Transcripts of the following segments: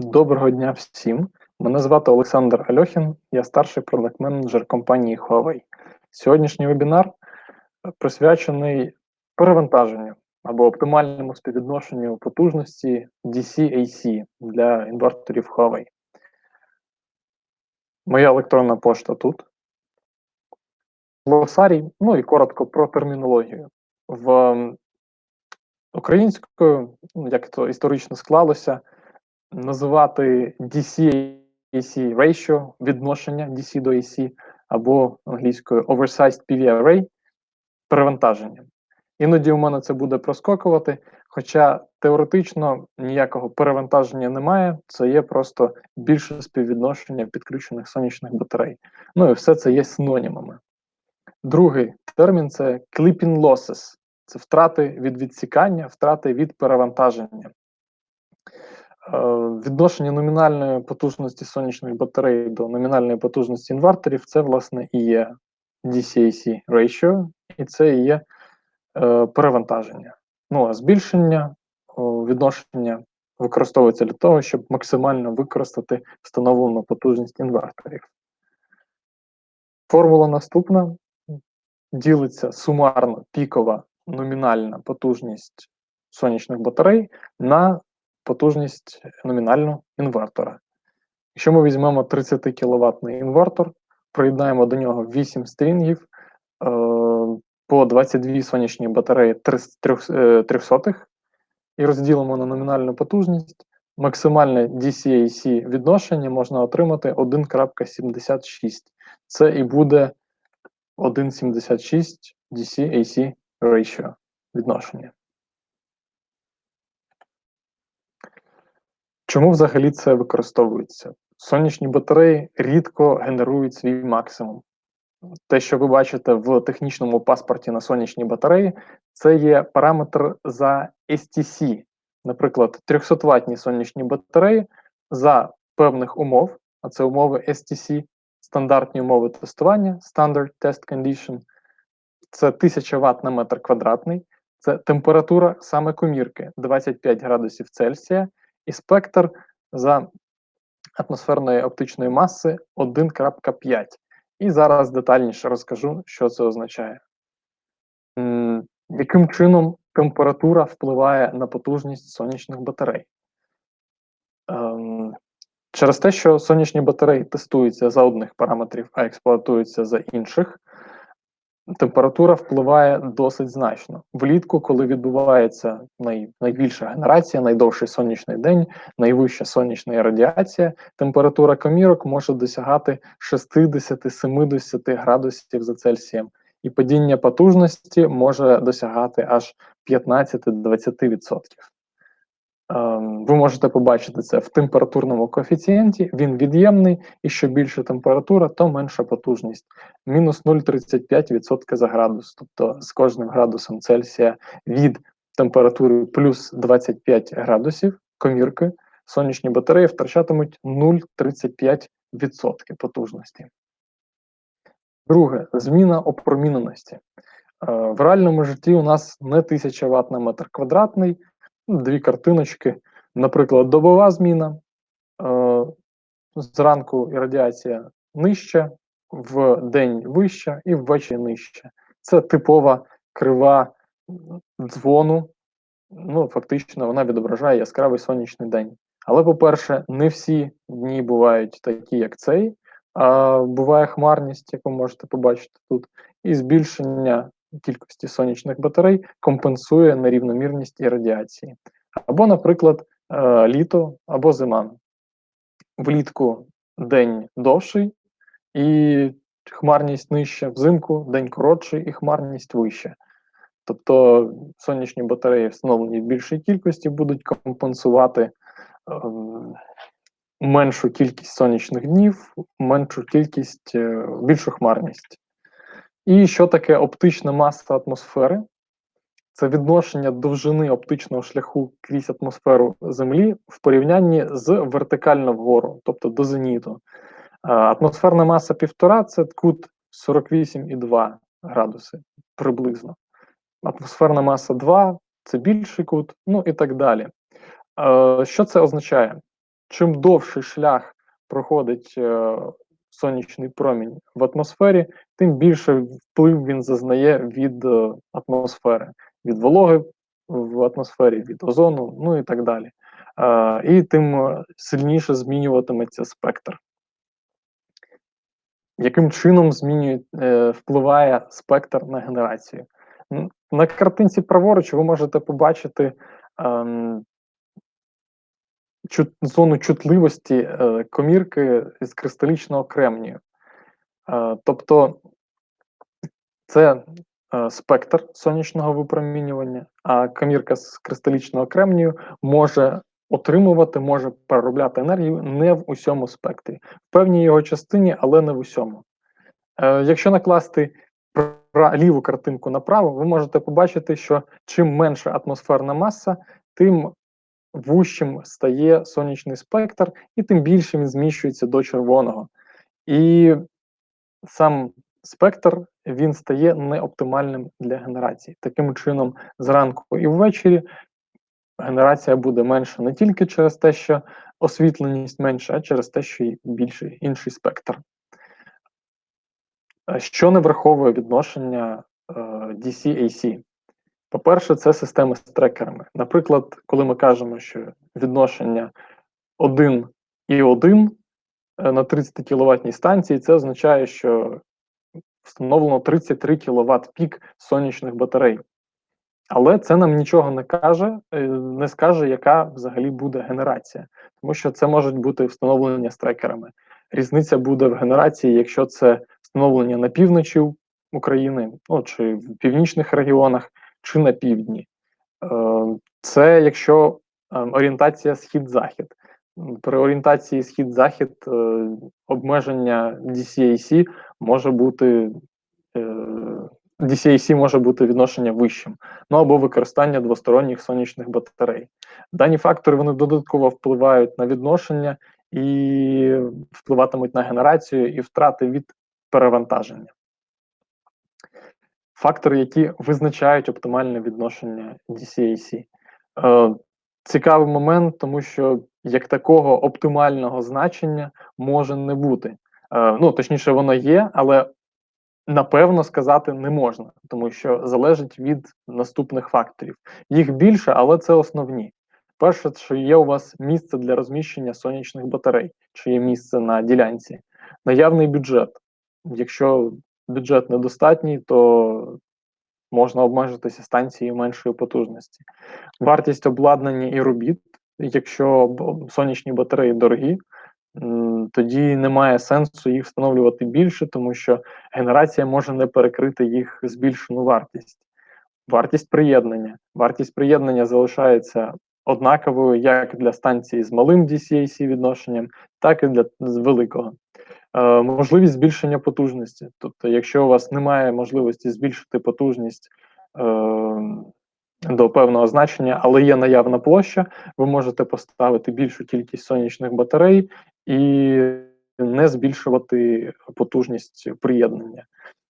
Доброго дня всім. Мене звати Олександр Альохін, я старший продакт-менеджер компанії Huawei. Сьогоднішній вебінар присвячений перевантаженню або оптимальному співвідношенню потужності DC-AC для інверторів Huawei. Моя електронна пошта тут. Глосарій, ну і коротко про термінологію. В українською, ну, як це історично склалося, називати DC-AC ratio, відношення DC до AC, або англійською oversized PV array перевантаженням. Іноді у мене це буде проскокувати, хоча теоретично ніякого перевантаження немає, це є просто більше співвідношення підключених сонячних батарей. Ну і все це є синонімами. Другий термін це clipping losses. Це втрати від відсікання, втрати від перевантаження. Е, відношення номінальної потужності сонячних батарей до номінальної потужності інверторів це, власне, і є DCAC ratio, і це і є е, перевантаження. Ну а збільшення о, відношення використовується для того, щоб максимально використати встановлену потужність інверторів. Формула наступна ділиться сумарно пікова номінальна потужність сонячних батарей на потужність номінальну інвертора. Якщо ми візьмемо 30 кВт інвертор, приєднаємо до нього 8 стрінгів е, по 22 сонячні батареї 300 е, і розділимо на номінальну потужність, максимальне DC-AC відношення можна отримати 1.76. Це і буде 1,76 DC-AC ratio відношення. Чому взагалі це використовується? Сонячні батареї рідко генерують свій максимум. Те, що ви бачите в технічному паспорті на сонячні батареї, це є параметр за STC. Наприклад, 300 ватні сонячні батареї за певних умов, а це умови STC, стандартні умови тестування, Standard Test Condition, це 1000 Вт на метр квадратний, це температура саме комірки 25 градусів Цельсія і спектр за атмосферної оптичної маси 1.5. І зараз детальніше розкажу, що це означає. Яким чином температура впливає на потужність сонячних батарей? Ем, через те, що сонячні батареї тестуються за одних параметрів, а експлуатуються за інших, температура впливає досить значно. Влітку, коли відбувається най, найбільша генерація, найдовший сонячний день, найвища сонячна радіація, температура комірок може досягати 60-70 градусів за Цельсієм, і падіння потужності може досягати аж 15-20%. Ем, ви можете побачити це в температурному коефіцієнті, він від'ємний, і що більша температура, то менша потужність. Мінус 0,35% за градус. Тобто з кожним градусом Цельсія від температури плюс 25 градусів комірки сонячні батареї втрачатимуть 0,35% потужності. Друге, зміна опроміненості. Е, в реальному житті у нас не 1000 Вт на метр квадратний дві картиночки. Наприклад, добова зміна. Е, Зранку радіація нижча, в день вища і ввечері нижча. Це типова крива дзвону. Ну, фактично, вона відображає яскравий сонячний день. Але, по-перше, не всі дні бувають такі, як цей. А Буває хмарність, як ви можете побачити тут, і збільшення кількості сонячних батарей компенсує нерівномірність і радіації. Або, наприклад, е, літо або зима. Влітку день довший і хмарність нижча, взимку день коротший і хмарність вища. Тобто сонячні батареї, встановлені в більшій кількості, будуть компенсувати е, меншу кількість сонячних днів, меншу кількість, е, більшу хмарність. І що таке оптична маса атмосфери? Це відношення довжини оптичного шляху крізь атмосферу Землі в порівнянні з вертикально вгору, тобто до зеніту. Атмосферна маса півтора це кут 48,2 градуси приблизно. Атмосферна маса 2 це більший кут, ну і так далі. Що це означає? чим довший шлях проходить е, сонячний промінь в атмосфері, тим більше вплив він зазнає від е, атмосфери, від вологи в атмосфері, від озону, ну і так далі. І тим е, сильніше змінюватиметься спектр. Яким чином змінює, е, впливає спектр на генерацію? На картинці праворуч ви можете побачити ем, чут, зону чутливості е, комірки з кристалічного кремнію. Е, тобто це е, спектр сонячного випромінювання, а комірка з кристалічного кремнію може отримувати, може переробляти енергію не в усьому спектрі, в певній його частині, але не в усьому. Е, якщо накласти ліву картинку направо, ви можете побачити, що чим менша атмосферна маса, тим вущим стає сонячний спектр, і тим більше він зміщується до червоного. І сам спектр він стає неоптимальним для генерації. Таким чином, зранку і ввечері генерація буде менша не тільки через те, що освітленість менша, а через те, що й більший інший спектр. Е, Що не враховує відношення е, DC-AC? По-перше, це системи з трекерами. Наприклад, коли ми кажемо, що відношення 1 і 1 е, на 30 кВт станції, це означає, що встановлено 33 кВт пік сонячних батарей. Але це нам нічого не каже, е, не скаже, яка взагалі буде генерація, тому що це можуть бути встановлення з трекерами. Різниця буде в генерації, якщо це встановлення на півночі України, ну чи в північних регіонах, чи на півдні. Е, Це якщо е, орієнтація схід-захід. При орієнтації схід-захід е, обмеження DCAC може бути DCAC може бути відношення вищим, ну або використання двосторонніх сонячних батарей. Дані фактори вони додатково впливають на відношення і впливатимуть на генерацію і втрати від перевантаження. Фактори, які визначають оптимальне відношення DCAC. Е, цікавий момент, тому що як такого оптимального значення може не бути. Е, ну, точніше, воно є, але напевно сказати не можна, тому що залежить від наступних факторів. Їх більше, але це основні. Перше, що є у вас місце для розміщення сонячних батарей, чи є місце на ділянці, наявний бюджет. Якщо бюджет недостатній, то можна обмежитися станцією меншої потужності. Вартість обладнання і робіт, якщо сонячні батареї дорогі, тоді немає сенсу їх встановлювати більше, тому що генерація може не перекрити їх збільшену вартість. Вартість приєднання. Вартість приєднання залишається однаковою як для станції з малим DCAC відношенням, так і для з великого. Е, можливість збільшення потужності. Тобто, якщо у вас немає можливості збільшити потужність е, до певного значення, але є наявна площа, ви можете поставити більшу кількість сонячних батарей і не збільшувати потужність приєднання.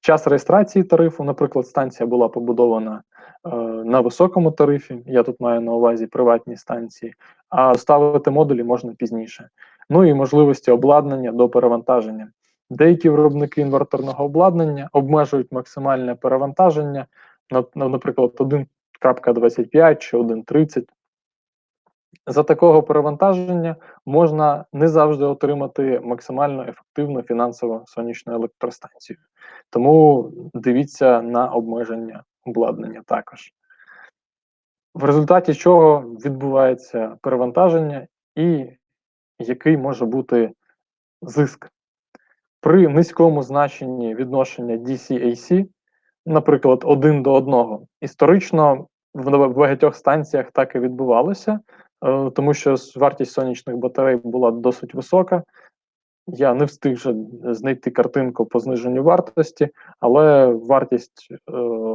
Час реєстрації тарифу, наприклад, станція була побудована е, на високому тарифі. Я тут маю на увазі приватні станції, а ставити модулі можна пізніше. Ну і можливості обладнання до перевантаження. Деякі виробники інверторного обладнання обмежують максимальне перевантаження, на, на- наприклад, 1.25 чи 1.30. За такого перевантаження можна не завжди отримати максимально ефективну фінансово сонячну електростанцію. Тому дивіться на обмеження обладнання також. В результаті чого відбувається перевантаження і який може бути зиск. При низькому значенні відношення DC-AC, наприклад, 1 до 1, історично в багатьох станціях так і відбувалося, е, тому що вартість сонячних батарей була досить висока. Я не встиг вже знайти картинку по зниженню вартості, але вартість е,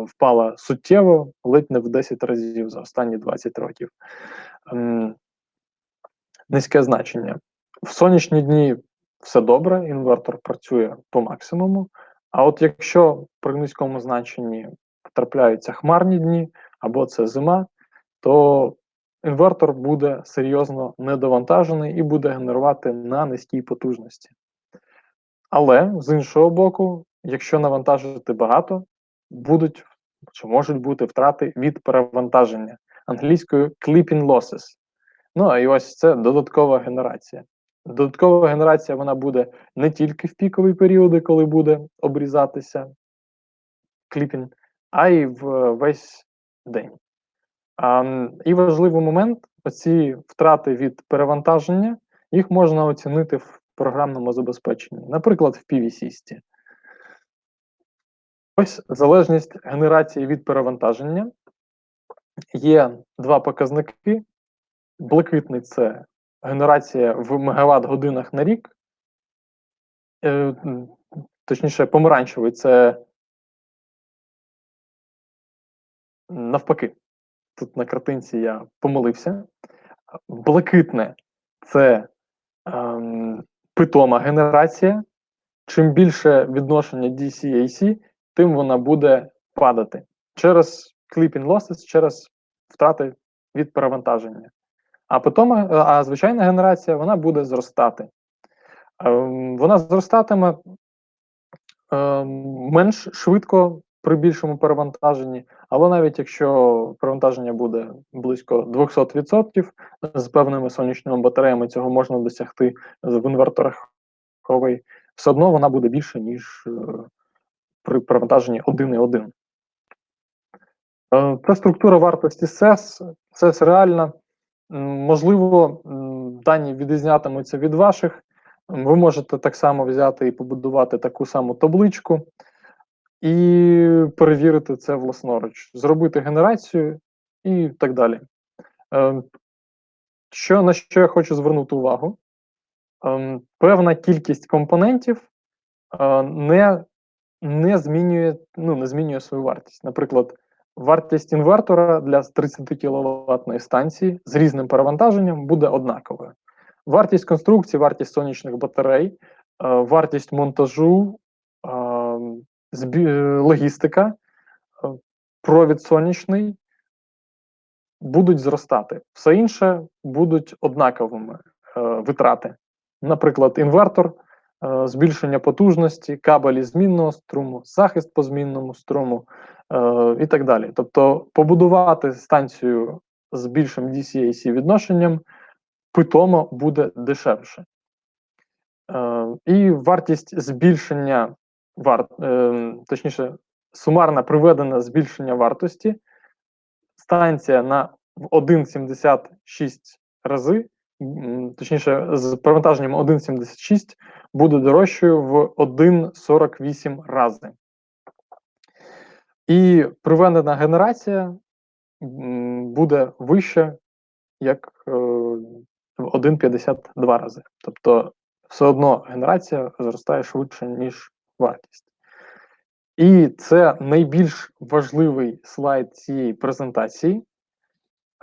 впала суттєво, ледь не в 10 разів за останні 20 років. Низьке значення. В сонячні дні все добре, інвертор працює по максимуму. А от якщо при низькому значенні потрапляються хмарні дні або це зима, то інвертор буде серйозно недовантажений і буде генерувати на низькій потужності. Але з іншого боку, якщо навантажити багато, будуть чи можуть бути втрати від перевантаження англійською clipping losses. Ну а і ось це додаткова генерація. Додаткова генерація вона буде не тільки в пікові періоди, коли буде обрізатися кліпінг, а й в весь день. А, І важливий момент: оці втрати від перевантаження, їх можна оцінити в програмному забезпеченні, наприклад, в PV-сісті. Ось залежність генерації від перевантаження. Є два показники. Блакитний це генерація в мегаватт годинах на рік. Е, Точніше, помаранчевий це навпаки. Тут на картинці я помилився. Блакитне це ем, питома генерація. Чим більше відношення DC-AC, тим вона буде падати через clipping losses, через втрати від перевантаження. А питома, а звичайна генерація вона буде зростати. Ем, вона зростатиме ем, менш швидко при більшому перевантаженні, але навіть якщо перевантаження буде близько 200%, з певними сонячними батареями цього можна досягти в інверторах, все одно вона буде більше, ніж е, при перевантаженні 1,1. Е, Про структуру вартості СЕС. СЕС реальна. Можливо, дані відрізнятимуться від ваших. Ви можете так само взяти і побудувати таку саму табличку і перевірити це власноруч, зробити генерацію і так далі. Е, що, На що я хочу звернути увагу? Ем, певна кількість компонентів е, не не змінює ну, не змінює свою вартість. Наприклад, вартість інвертора для 30 кВт станції з різним перевантаженням буде однаковою. Вартість конструкції, вартість сонячних батарей, е, вартість монтажу, логістика, провід сонячний будуть зростати. Все інше будуть однаковими е, витрати. Наприклад, інвертор, е, збільшення потужності, кабелі змінного струму, захист по змінному струму е, і так далі. Тобто, побудувати станцію з більшим DC-AC відношенням питомо буде дешевше. Е, і вартість збільшення варт, е, точніше, сумарне приведене збільшення вартості станція на 1,76 рази, точніше, з перевантаженням 1,76 буде дорожчою в 1,48 рази. І приведена генерація буде вища, як е, в 1,52 рази. Тобто, все одно генерація зростає швидше, ніж вартість. І це найбільш важливий слайд цієї презентації.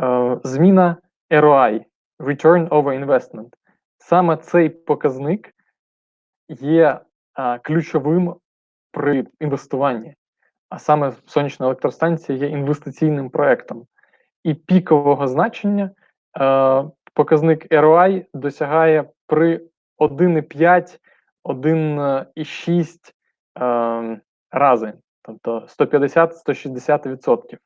Е, зміна ROI Return over Investment. Саме цей показник є е, ключовим при інвестуванні, а саме сонячна електростанція є інвестиційним проєктом. І пікового значення е, показник ROI досягає при 1,5, 1,6 е, рази, тобто 150-160%.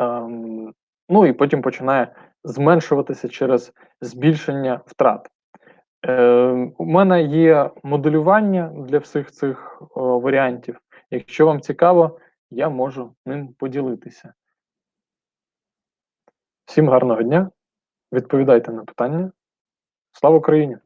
Ем, ну і потім починає зменшуватися через збільшення втрат. Е, У мене є моделювання для всіх цих о, варіантів. Якщо вам цікаво, я можу ним поділитися. Всім гарного дня. Відповідайте на питання. Слава Україні!